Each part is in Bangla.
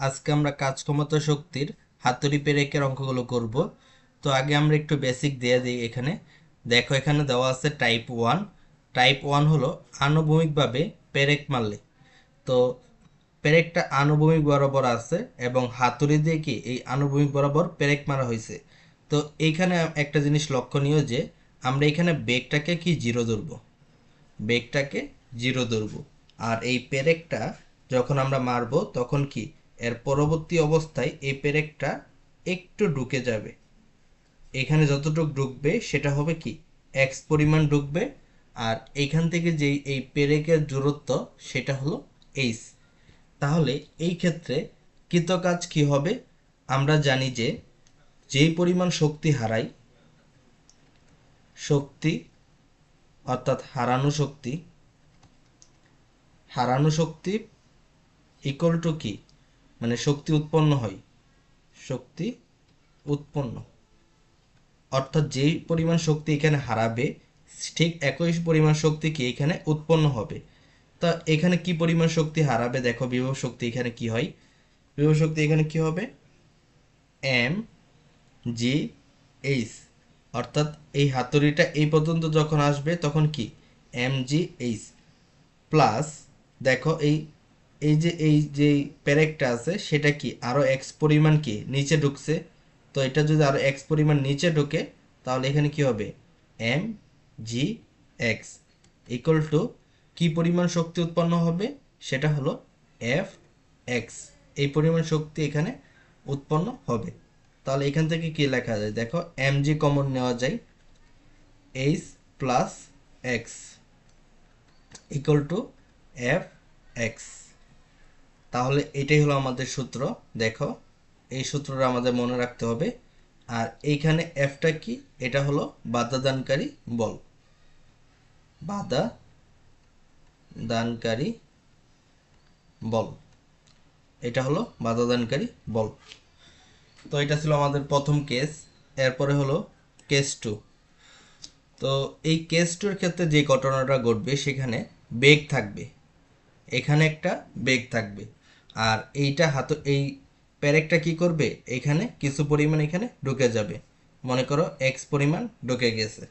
আজকে আমরা কাজ ক্ষমতা শক্তির হাতুড়ি পেরেকের অঙ্কগুলো করব। তো আগে আমরা একটু বেসিক দিয়ে দিই এখানে। দেখো এখানে দেওয়া আছে টাইপ ওয়ান টাইপ ওয়ান হলো আনুভূমিকভাবে পেরেক মারলে। তো পেরেকটা আনুভূমিক বরাবর আছে এবং হাতুড়ি দিয়ে কি এই আনুভূমিক বরাবর পেরেক মারা হয়েছে। তো এইখানে একটা জিনিস লক্ষণীয় যে আমরা এখানে বেগটাকে কি জিরো ধরবো? বেগটাকে জিরো ধরবো। আর এই পেরেকটা যখন আমরা মারবো তখন কি এর পরবর্তী অবস্থায় এই পেরেকটা একটু ঢুকে যাবে। এখানে যতটুকু ঢুকবে, সেটা হবে কি? এক্স পরিমাণ ঢুকবে, আর এইখান থেকে যেই এই পেরেকের দূরত্ব, সেটা হলো এইস তাহলে এই ক্ষেত্রে কৃতকাজ কি হবে? আমরা জানি যে যেই পরিমাণ শক্তি হারাই, শক্তি, অর্থাৎ হারানো শক্তি হারানো শক্তি ইকুয়াল টু কি? মানে শক্তি উৎপন্ন হয়। শক্তি উৎপন্ন। অর্থাৎ যেই পরিমাণ শক্তি এখানে হারাবে, ঠিক একই পরিমাণ শক্তি কি এখানে উৎপন্ন হবে। তা এখানে কি পরিমাণ শক্তি হারাবে? দেখো বিভব শক্তি এখানে কি হয়? বিভব শক্তি এখানে কি হবে? এম জি এইচ অর্থাৎ এই হাতুড়িটা এই পর্যন্ত যখন আসবে তখন কি? এম জি এইচ প্লাস দেখো এই এই যে এই যে প্যারেকটা আছে, সেটা কি আরও এক্স পরিমাণ কি নিচে ঢুকছে? তো এটা যদি আরও এক্স পরিমাণ নিচে ঢুকে, তাহলে এখানে কি হবে? M G X equal to কী পরিমাণ শক্তি উৎপন্ন হবে? সেটা হলো এফ এক্স এই পরিমাণ শক্তি এখানে উৎপন্ন হবে। তাহলে এখান থেকে কি লেখা যায়? দেখো এম জি কমন নেওয়া যায়। H plus X equal to F X তাহলে এটাই হলো আমাদের সূত্র। দেখো, এই সূত্রটা আমাদের মনে রাখতে হবে। আর এইখানে এফটা কি? এটা হলো বাধা দানকারী বল। বাধা দানকারী বল। এটা হলো বাধা দানকারী বল। তো এটা ছিল আমাদের প্রথম কেস এরপরে হলো কেস টু তো এই কেস টুর ক্ষেত্রে যে ঘটনাটা ঘটবে, সেখানে বেগ থাকবে। এখানে একটা বেগ থাকবে। আর এইটা হাত, এই প্যারেকটা কি করবে? এখানে কিছু পরিমাণ এখানে ঢুকে যাবে। মনে করো এক্স পরিমাণ ঢুকে গেছে।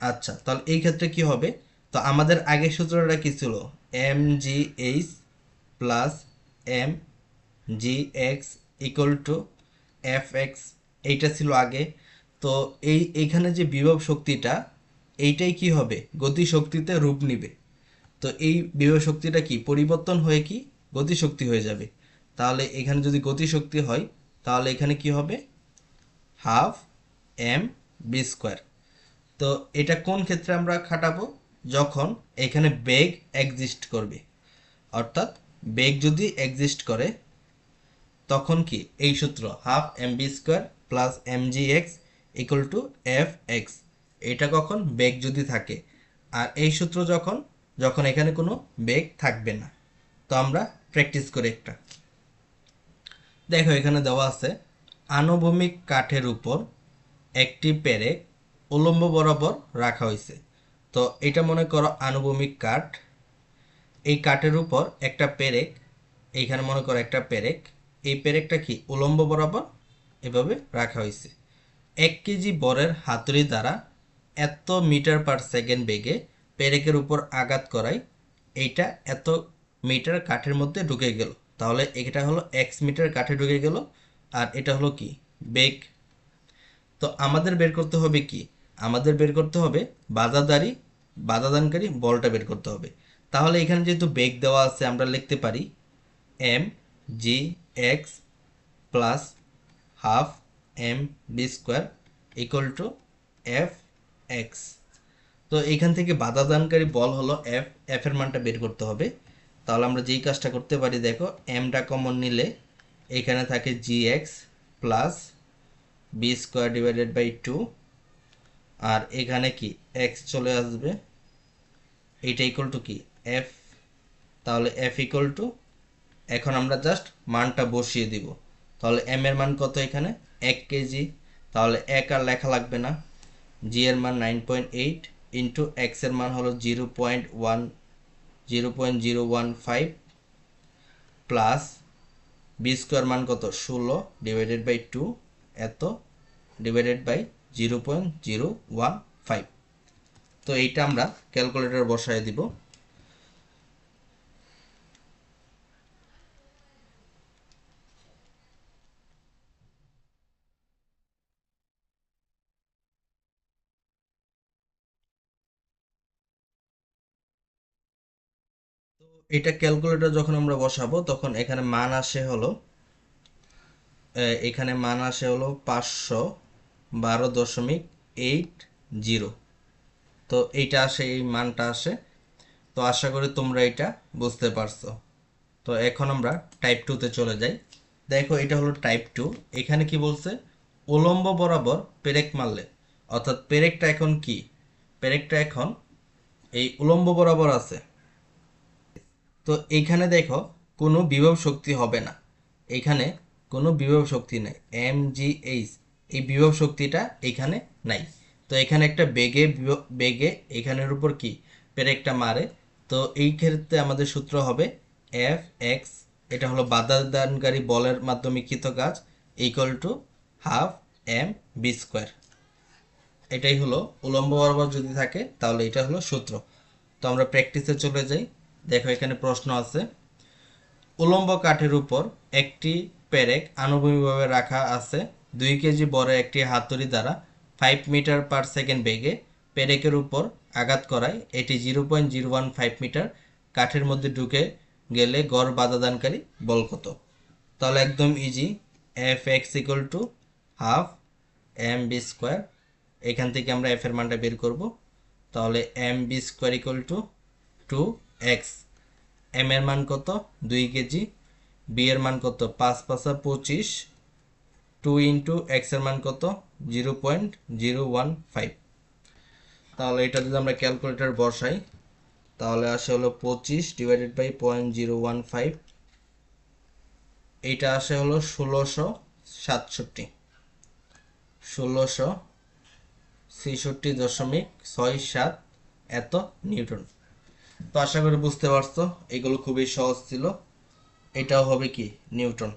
আচ্ছা তাহলে এই ক্ষেত্রে কি হবে? তো আমাদের আগের সূত্রটা কি ছিল? M G H plus M G X equal to F X এইটা ছিল আগে। তো এই এইখানে যে বিভব শক্তিটা, এইটাই কি হবে? গতি শক্তিতে রূপ নিবে। তো এই বিভব শক্তিটা কি? পরিবর্তন হয়ে কি? গতিশক্তি হয়ে যাবে। তাহলে এখানে যদি গতিশক্তি হয়, তাহলে এখানে কি হবে? Half M B square. তো এটা কোন ক্ষেত্রে আমরা খাটাবো? যখন এখানে বেগ এক্সিস্ট করবে। অর্থাৎ বেগ যদি এক্সিস্ট করে, তখন কি? এই সূত্র half M B square plus M G X equal to F X এটা কখন? বেগ যদি থাকে। আর এই সূত্র যখন? যখন এখানে কোনো বেগ থাকবে না। তো আমরা প্র্যাকটিস করে একটা। দেখো, এখানে দেওয়া আছে, আনুভূমিক কাঠের উপর একটি পেরেক উলম্ব বরাবর রাখা হয়েছে। তো এটা মনে করো আনুভূমিক কাঠ। এই কাঠের উপর একটা পেরেক, এইখানে মনে করো একটা পেরেক। এই পেরেকটা কি? উলম্ব বরাবর এভাবে রাখা হয়েছে। এক কেজি বরের হাতুড়ি দ্বারা এত মিটার পার সেকেন্ড বেগে পেরেকের উপর আঘাত করায়, এইটা এত মিটার কাঠের মধ্যে ঢুকে গেল। তাহলে এটা হলো এক্স মিটার কাঠে ঢুকে গেল, আর এটা হলো কি? বেগ। তো আমাদের বের করতে হবে কি? আমাদের বের করতে হবে বাধাদারি বাধাদানকারী বলটা বের করতে হবে। তাহলে এখানে যেহেতু বেগ দেওয়া আছে, আমরা লিখতে পারি M G X plus half M B square equal to F X তো এখান থেকে বাধাদানকারী বল হলো এফ এফ এর মানটা বের করতে হবে। তাহলে আমরা যেই কাজটা করতে পারি, দেখো এমটা কমন নিলে এখানে থাকে G X plus B square divided by two আর এখানে কি এক্স চলে আসবে? এইটা ইকুয়াল টু কি? এফ তাহলে এফ ইকুয়াল টু এখন আমরা জাস্ট মানটা বসিয়ে দিব। তাহলে এম এর মান কত এখানে? এক কেজি তাহলে এক আর লেখা লাগবে না। জি এর মান নাইন পয়েন্ট এইট ইন্টু এক্সের মান হলো zero point one zero point zero one five plus B square মান কত? ষোলো ডিভাইডেড বাই টু এত divided by zero point zero one five তো এইটা আমরা ক্যালকুলেটর বসায় দিব। এটা ক্যালকুলেটর যখন আমরা বসাবো, তখন এখানে মান আসে হলো এখানে মান আসে হলো পাঁচশো বারো দশমিক এইট জিরো। তো এইটা আসে, এই মানটা আসে। তো আশা করি তোমরা এটা বুঝতে পারছ। তো এখন আমরা টাইপ টুতে চলে যাই। দেখো এটা হলো টাইপ টু এখানে কি বলছে? উলম্ব বরাবর পেরেক মারলে। অর্থাৎ পেরেকটা এখন কি? পেরেকটা এখন এই উলম্ব বরাবর আছে। তো এইখানে দেখো, কোনো বিভব শক্তি হবে না। এখানে কোনো বিভব শক্তি নাই। এম জি এইচ এই বিভব শক্তিটা এখানে নাই। তো এখানে একটা বেগে বেগে এখানের উপর কি? পেরেকটা মারে। তো এই ক্ষেত্রে আমাদের সূত্র হবে এফ এক্স এটা হলো বাধা দানকারী বলের মাধ্যমে কৃত কাজ equal to half M B square এটাই হলো উলম্ব বরাবর যদি থাকে, তাহলে এটা হলো সূত্র। তো আমরা প্র্যাকটিসে চলে যাই। দেখো, এখানে প্রশ্ন আছে। উলম্ব কাঠের উপর একটি পেরেক আনুভূমিকভাবে রাখা আছে। দুই কেজি বড় একটি হাতুড়ি দ্বারা ফাইভ মিটার পার সেকেন্ড বেগে পেরেকের উপর আঘাত করায়। এটি zero point zero one five metre কাঠের মধ্যে ঢুকে গেলে গড় বাধাদানকারী বল কত? তাহলে একদম easy F X equal to half M B square এখান থেকে আমরা এফ এর মানটা বের করব। তাহলে M B square equal to two X M এর মান কত? দুই কেজি। বি এর মান কত? পাঁচ পাঁচা পঁচিশ। টু ইন্টু এক্সের মান কত? Zero point zero one five. তাহলে এটা যদি আমরা ক্যালকুলেটর বসাই, তাহলে আসে হলো পঁচিশ divided by point zero one five এইটা আসে হলো ষোলোশো সাতষট্টি। ষোলোশো ছেষট্টি দশমিক ছয় সাত এত নিউটন। তো আশা করি বুঝতে পারছ এগুলো খুবই সহজ ছিল। এটাও হবে কি নিউটন।